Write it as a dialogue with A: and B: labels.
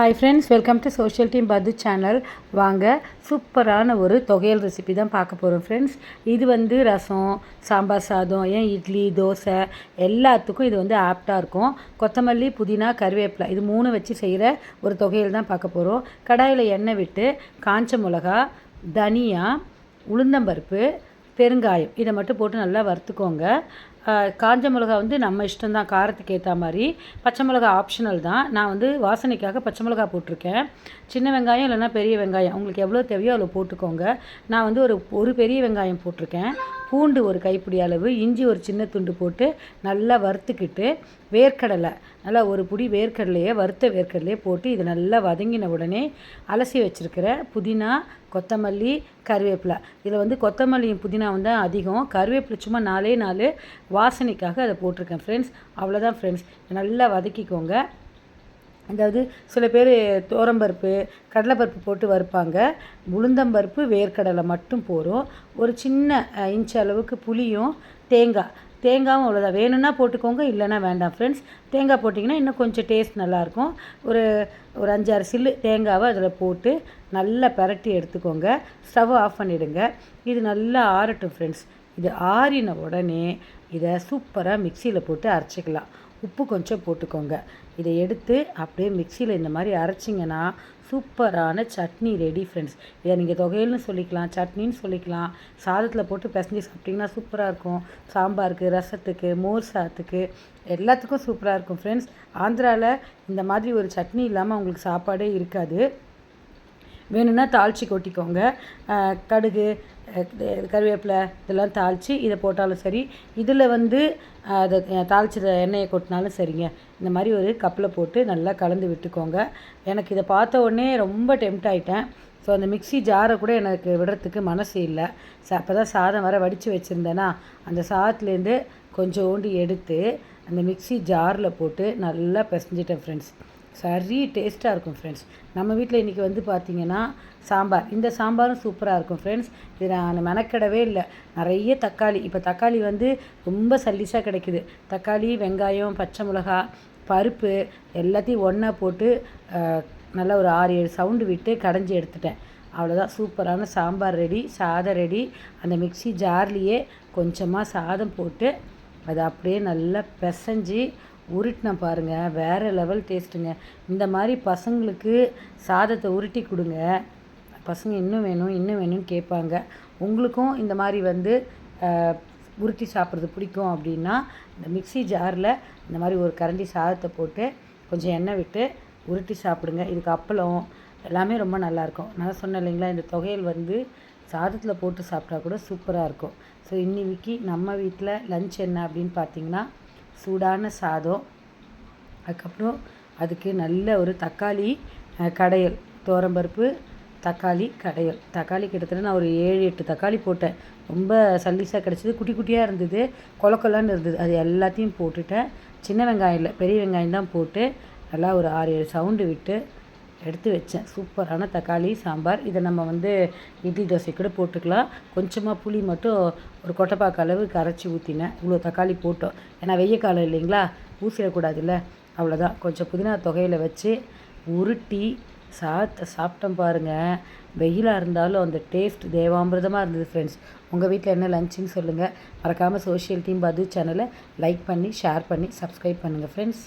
A: Hi friends welcome to social team பது channel வாங்க சூப்பரான ஒரு தொகையல் ரெசிபி தான் பார்க்க போகிறோம் ஃப்ரெண்ட்ஸ் இது வந்து ரசம் சாம்பார் சாதம் ஏன் இட்லி தோசை எல்லாத்துக்கும் இது வந்து ஆப்டாக இருக்கும். கொத்தமல்லி புதினா கருவேப்பிலை இது மூணு வச்சு செய்கிற ஒரு தொகையல் தான் பார்க்க போகிறோம் கடாயில் எண்ணெய் விட்டு காஞ்ச மிளகா தனியா உளுந்தம்பருப்பு பெருங்காயம். இதை மட்டும் போட்டு நல்லா வறுத்துக்கோங்க. காஞ்ச மிளகா வந்து நம்ம இஷ்டம் தான் காரத்துக்கு ஏற்ற மாதிரி பச்சை மிளகா ஆப்ஷனல் தான். நான் வந்து வாசனைக்காக பச்சை மிளகா போட்டிருக்கேன். சின்ன வெங்காயம் இல்லைன்னா பெரிய வெங்காயம். உங்களுக்கு எவ்வளோ தேவையோ அவ்வளோ போட்டுக்கோங்க. நான் வந்து ஒரு ஒரு பெரிய வெங்காயம் போட்டிருக்கேன். பூண்டு ஒரு கைப்பிடி அளவு இஞ்சி ஒரு சின்ன துண்டு போட்டு நல்லா வறுத்துக்கிட்டு வேர்க்கடலை நல்லா ஒரு புடி வேர்க்கடலையே வறுத்த வேர்க்கடலையே போட்டு இது நல்லா வதங்கின உடனே அலசி வச்சுருக்கிற புதினா கொத்தமல்லி கருவேப்பிலை. இதில் வந்து கொத்தமல்லியும் புதினா வந்து அதிகம். கருவேப்பிலை சும்மா நாலே நாலு வாசனைக்காக அதை போட்டிருக்கேன் ஃப்ரெண்ட்ஸ் அவ்வளோதான் ஃப்ரெண்ட்ஸ் நல்லா வதக்கிக்கோங்க. அதாவது சில பேர் தோரம்பருப்பு கடலைப்பருப்பு போட்டு வறுப்பாங்க. உளுந்தம்பருப்பு வேர்க்கடலை மட்டும் போகிறோம் ஒரு சின்ன இன்ச் அளவுக்கு புளியும் தேங்காய் தேங்காயும் அவ்வளோதான் வேணும்னா போட்டுக்கோங்க இல்லைனா வேண்டாம் ஃப்ரெண்ட்ஸ் தேங்காய் போட்டிங்கன்னா இன்னும் கொஞ்சம் டேஸ்ட் நல்லாயிருக்கும். ஒரு ஒரு அஞ்சாறு சில்லு தேங்காவை அதில் போட்டு நல்லா பரட்டி எடுத்துக்கோங்க. ஸ்டவ் ஆஃப் பண்ணிவிடுங்க இது நல்லா ஆறட்டும் ஃப்ரெண்ட்ஸ் இது ஆறின உடனே இதை சூப்பராக மிக்சியில் போட்டு அரைச்சிக்கலாம். உப்பு கொஞ்சம் போட்டுக்கோங்க. இதை எடுத்து அப்படியே மிக்சியில் இந்த மாதிரி அரைச்சிங்கன்னா சூப்பரான சட்னி ரெடி ஃப்ரெண்ட்ஸ் இதை நீங்கள் தொகையில்னு சொல்லிக்கலாம் சட்னின்னு சொல்லிக்கலாம். சாதத்தில் போட்டு பிசைஞ்சு சாப்பிட்டிங்கன்னா சூப்பராக இருக்கும். சாம்பாருக்கு ரசத்துக்கு மோர் சாத்துக்கு எல்லாத்துக்கும் சூப்பராக இருக்கும் ஃப்ரெண்ட்ஸ் ஆந்திராவில் இந்த மாதிரி ஒரு சட்னி இல்லாமல் அவங்களுக்கு சாப்பாடே இருக்காது. வேணும்னா தாளித்து கொட்டிக்கோங்க. கடுகு கருவேப்பிலை இதெல்லாம் தாளித்து இதை போட்டாலும் சரி. இதில் வந்து அதை தாளிச்சத எண்ணெயை கொட்டினாலும் சரிங்க. இந்த மாதிரி ஒரு கப்பில் போட்டு நல்லா கலந்து விட்டுக்கோங்க. எனக்கு இதை பார்த்த உடனே ரொம்ப டெம்ட் ஆகிட்டேன் ஸோ அந்த மிக்சி ஜாரை கூட எனக்கு விடுறதுக்கு மனசு இல்லை. ச அப்போ தான் சாதம் வர வடித்து வச்சுருந்தேன்னா அந்த சாதத்துலேருந்து கொஞ்சோண்டு எடுத்து அந்த மிக்சி ஜாரில் போட்டு நல்லா பிசைஞ்சிட்டேன் ஃப்ரெண்ட்ஸ் சரி டேஸ்ட்டாக இருக்கும் ஃப்ரெண்ட்ஸ் நம்ம வீட்டில் இன்றைக்கி வந்து பார்த்திங்கன்னா சாம்பார். இந்த சாம்பாரும் சூப்பராக இருக்கும் ஃப்ரெண்ட்ஸ் இது நான் மெனக்கடவே இல்லை. நிறைய தக்காளி. இப்போ தக்காளி வந்து ரொம்ப சல்லிஸாக கிடைக்குது. தக்காளி வெங்காயம் பச்சை மிளகா பருப்பு எல்லாத்தையும் ஒன்றா போட்டு நல்லா ஒரு ஆறு ஏழு சவுண்டு விட்டு கடைஞ்சி எடுத்துட்டேன். அவ்வளோதான் சூப்பரான சாம்பார் ரெடி சாதம் ரெடி. அந்த மிக்சி ஜார்லேயே கொஞ்சமாக சாதம் போட்டு அதை அப்படியே நல்லா பிசைஞ்சு உருட்டின பாருங்கள் வேறு லெவல் டேஸ்ட்டுங்க இந்த மாதிரி பசங்களுக்கு சாதத்தை உருட்டி கொடுங்க. பசங்க இன்னும் வேணும் இன்னும் வேணும்னு கேட்பாங்க. உங்களுக்கும் இந்த மாதிரி வந்து உருட்டி சாப்பிட்றது பிடிக்கும் அப்படின்னா இந்த மிக்சி ஜாரில் இந்த மாதிரி ஒரு கரண்டி சாதத்தை போட்டு கொஞ்சம் எண்ணெய் விட்டு உருட்டி சாப்பிடுங்க. இதுக்கு அப்பளம் எல்லாமே ரொம்ப நல்லாயிருக்கும் நான் சொன்னேன் இல்லைங்களா இந்த தொகையல் வந்து சாதத்தில் போட்டு சாப்பிட்டா கூட சூப்பராக இருக்கும். ஸோ இன்னைக்கு நம்ம வீட்டில் லஞ்ச் என்ன அப்படின்னு பார்த்தீங்கன்னா சூடான சாதம். அதுக்கப்புறம் அதுக்கு நல்ல ஒரு தக்காளி கடையல் தோரம்பருப்பு தக்காளி கடையல். தக்காளி கிட்டத்தட்ட நான் ஒரு ஏழு எட்டு தக்காளி போட்டேன். ரொம்ப சல்லீஸாக கிடச்சிது. குட்டி குட்டியாக இருந்தது. கொலக்கொல்லான்னு இருந்தது. அது எல்லாத்தையும் போட்டுட்டேன். சின்ன வெங்காயம் இல்லை பெரிய வெங்காயம் தான் போட்டு நல்லா ஒரு ஆறு ஏழு சவுண்டு விட்டு எடுத்து வச்சேன். சூப்பரான தக்காளி சாம்பார். இதை நம்ம வந்து இட்லி தோசை கூட போட்டுக்கலாம். கொஞ்சமாக புளி மட்டும் ஒரு கொட்டைப்பாக்கு அளவு கரைச்சி ஊற்றினேன் இவ்வளோ தக்காளி போட்டோம். ஏன்னா வெய்ய காலம் இல்லைங்களா? ஊசிடக்கூடாதுல்ல? அவ்வளோதான் கொஞ்சம் புதினா தொகையில் வச்சு உருட்டி சாத்த சாப்பிட்டோம் பாருங்கள் வெயிலாக இருந்தாலும் அந்த டேஸ்ட் தேவாமிரதமாக இருந்தது ஃப்ரெண்ட்ஸ் உங்கள் வீட்டில் என்ன லஞ்சுன்னு சொல்லுங்கள் மறக்காமல் சோஷியல் டீம் பது சேனலை லைக் பண்ணி ஷேர் பண்ணி சப்ஸ்கிரைப் பண்ணுங்கள் ஃப்ரெண்ட்ஸ்